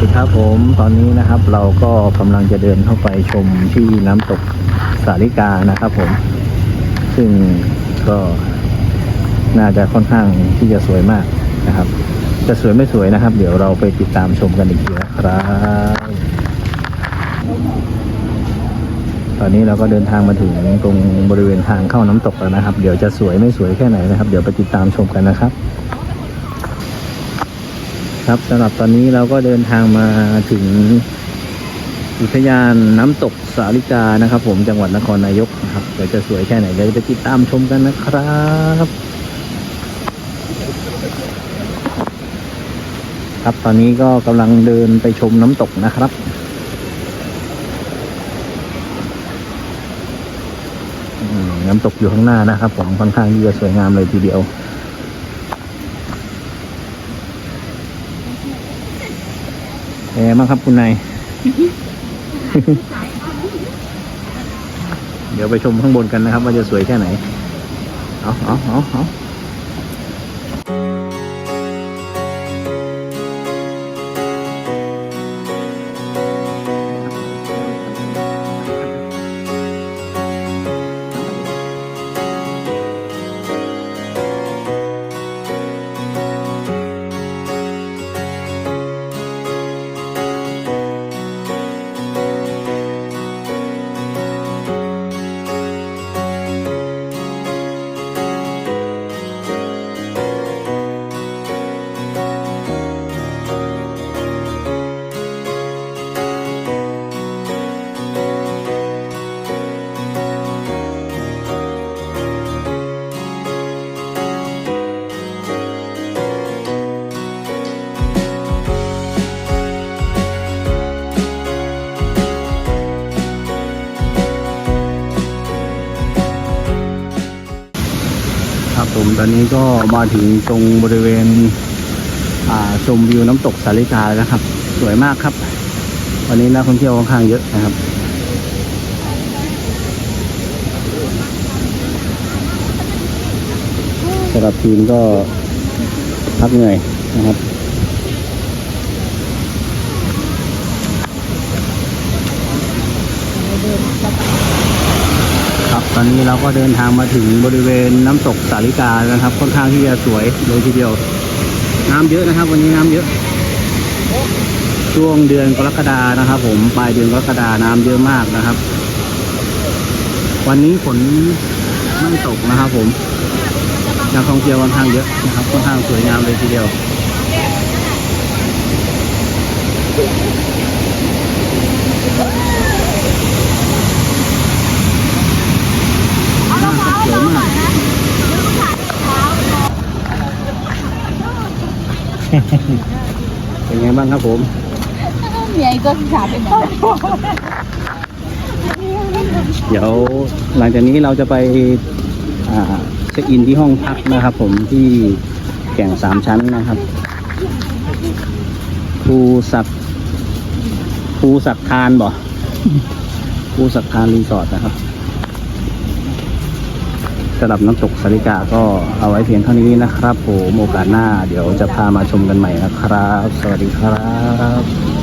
วัสดีครับผมตอนนี้นะครับเราก็กำลังจะเดินเข้าไปชมที่น้ำตกสาลิกานะครับผม ซึ่งก็น่าจะค่อนข้างที่จะสวยมากนะครับ จะสวยไม่สวยนะครับ เดี๋ยวเราไปติดตามชมกันอีกทีนะครับ ตอนนี้เราก็เดินทางมาถึงตรงบริเวณทางเข้าน้ำตกแล้วนะครับ เดี๋ยวจะสวยไม่สวยแค่ไหนนะครับ เดี๋ยวไปติดตามชมกันนะครับ ครับสำหรับตอนนี้เราก็เดินทางมาถึงอุทยานน้ำตกสาลิกานะครับ ผมจังหวัดนครนายกนะครับเดี๋ยวจะสวยแค่ไหนเดี๋ยวไปติดตามชมกันนะครับ ครับตอนนี้ก็กำลังเดินไปชมน้ำตกนะครับน้ำตกอยู่ข้างหน้านะครับ ผมค่อนข้างที่จะสวยงามเลยทีเดียว เป็นไงบ้างครับคุณนาย เดี๋ยวไปชมข้างบนกันนะครับ ว่าจะสวยแค่ไหน เอาเอาเอาเอา ครับ ผมตอนนี้ก็มาถึงตรงบริเวณชมวิวน้ำตกสาลิกาแล้วนะครับ สวยมากครับ วันนี้นักท่องเที่ยวค่อนข้างเยอะนะครับสำหรับทีมก็พักเหนื่อยนะครับ ครับต อนนี้เราก็เดินทางมาถึงบริเวณน้ำตกสาลิกาแล้วนะครับ ค่อนข้างที่จะสวยเลยทีเดียว น้ำเยอะนะครับ วันนี้น้ำเยอะ ช่วงเดือนกรกฎานะครับ ผมปลายเดือนกรกฎาน้ำเยอะมากนะครับ วันนี้ฝนไม่ตกนะครับ ผมนักท่องเที่ยวค่อนข้างเยอะนะครับค่อนข้างสวยงามเลยทีเดียว สวยมาก เป็นไงบ้างครับผมมีไอ้ก็สาเป็นแบบเดี๋ยวหลังจากนี้เราจะไปอ่าเช็คอินที่ห้องพักนะครับ ผมที่แก่งสามชั้นนะครับภูศักดิ์ภูศักดิ์ทานบ่ภูศักดิ์ทานรีสอร์ทนะครับ สำหรับน้ำตกสาริกาก็เอาไว้เพียงเท่านี้นะครับ ผมโอกาสหน้าเดี๋ยวจะพามาชมกันใหม่นะครับ สวัสดีครับ